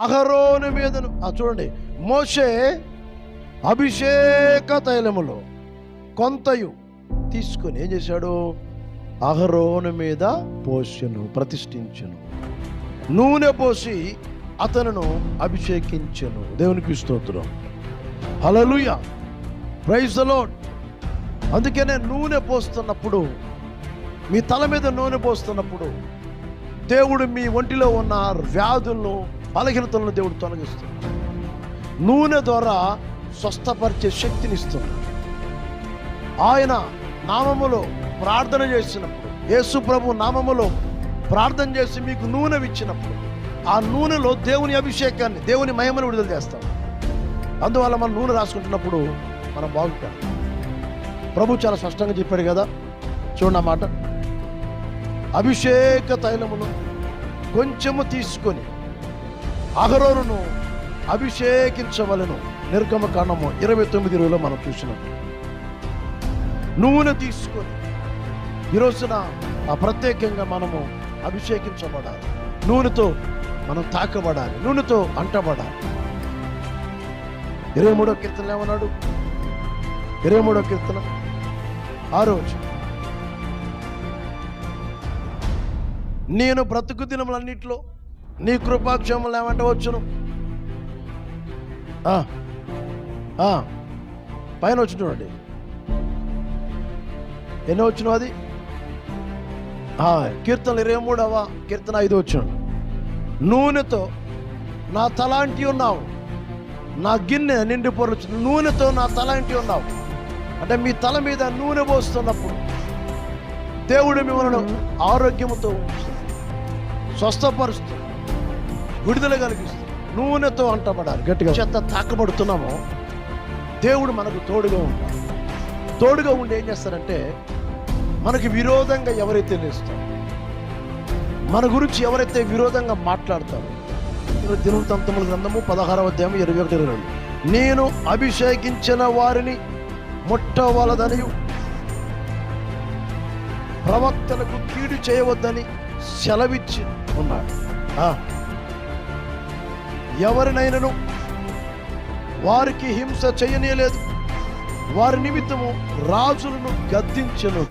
అహరోను మీదను చూడండి. మోషే అభిషేక తైలములో కొంతయు తీసుకొని ఏం చేశాడు? అహరోను మీద పోషను ప్రతిష్ఠించను. నూనె పోసి అతనును అభిషేకించను. దేవునికి స్తోత్రం. హలలుయ ప్రైజ్ లోడ్ అందుకనే నూనె పోస్తున్నప్పుడు మీ తల మీద నూనె పోస్తున్నప్పుడు దేవుడు మీ ఒంటిలో ఉన్న వ్యాధులను బలహీనతలను దేవుడు తొలగిస్తున్నాడు నూనె ద్వారా స్వస్థపరిచే శక్తిని ఇస్తున్నాడు ఆయన నామములో ప్రార్థన చేసినప్పుడు యేసు ప్రభు నామములో ప్రార్థన చేసి మీకు నూనె ఇచ్చినప్పుడు ఆ నూనెలో దేవుని అభిషేకాన్ని దేవుని మహిమను విడుదల చేస్తాం. అందువల్ల మనం నూనె రాసుకుంటున్నప్పుడు మనం బాగుంటాం. ప్రభు చాలా స్పష్టంగా చెప్పాడు కదా చూడండి మాట. అభిషేక తైలమును కొంచెము తీసుకొని అహరోరును అభిషేకించవలను. నిర్గమ కాండము ఇరవై తొమ్మిది ఇరవైలో మనం చూసినాం. నూనె తీసుకొని ఈ రోజున ప్రత్యేకంగా మనము అభిషేకించబడాలి. నూనెతో మనం తాకబడాలి. నూనెతో అంటబడాలి. ఇరవై మూడో కీర్తన ఏమన్నాడు? ఇరవై మూడో కీర్తన ఆ రోజు. నేను బ్రతుకు దినములన్నింటిలో నీ కృపాక్షములు ఏమంటే వచ్చును పైన వచ్చి చూడండి. ఎన్నో వచ్చిన అది? కీర్తనలు ఇరవై మూడవ కీర్తన ఐదు వచ్చాడు నూనెతో నా తలాంటి ఉన్నావు. నా గిన్నె నిండి పొరచు నూనెతో నా తలాంటి ఉన్నావు. అంటే మీ తల మీద నూనె పోస్తున్నప్పుడు దేవుడు మిమ్మల్ని ఆరోగ్యంతో స్వస్థపరుస్తుంది. విడుదల కలిగిస్తూ నూనెతో అంటబడాలి. గట్టిగా చెత్త తాకబడుతున్నామో దేవుడు మనకు తోడుగా ఉంటాడు. తోడుగా ఉండి ఏం చేస్తారంటే మనకి విరోధంగా ఎవరైతే లేస్తారో మన గురించి ఎవరైతే విరోధంగా మాట్లాడతారో దినవృత్తాంతముల గ్రంథము పదహారవ అధ్యాయం ఇరవై ఒకటి ఇరవై రెండు. నేను అభిషేకించిన వారిని ముట్టవలదనియు ప్రవక్తలకు కీడు చేయవద్దని సెలవిచ్చి ఉన్నాడు. ఆ. ఎవరినైనను వారికి హింస చేయనీయలేదు. వారి నిమిత్తము రాజులను గద్దించను.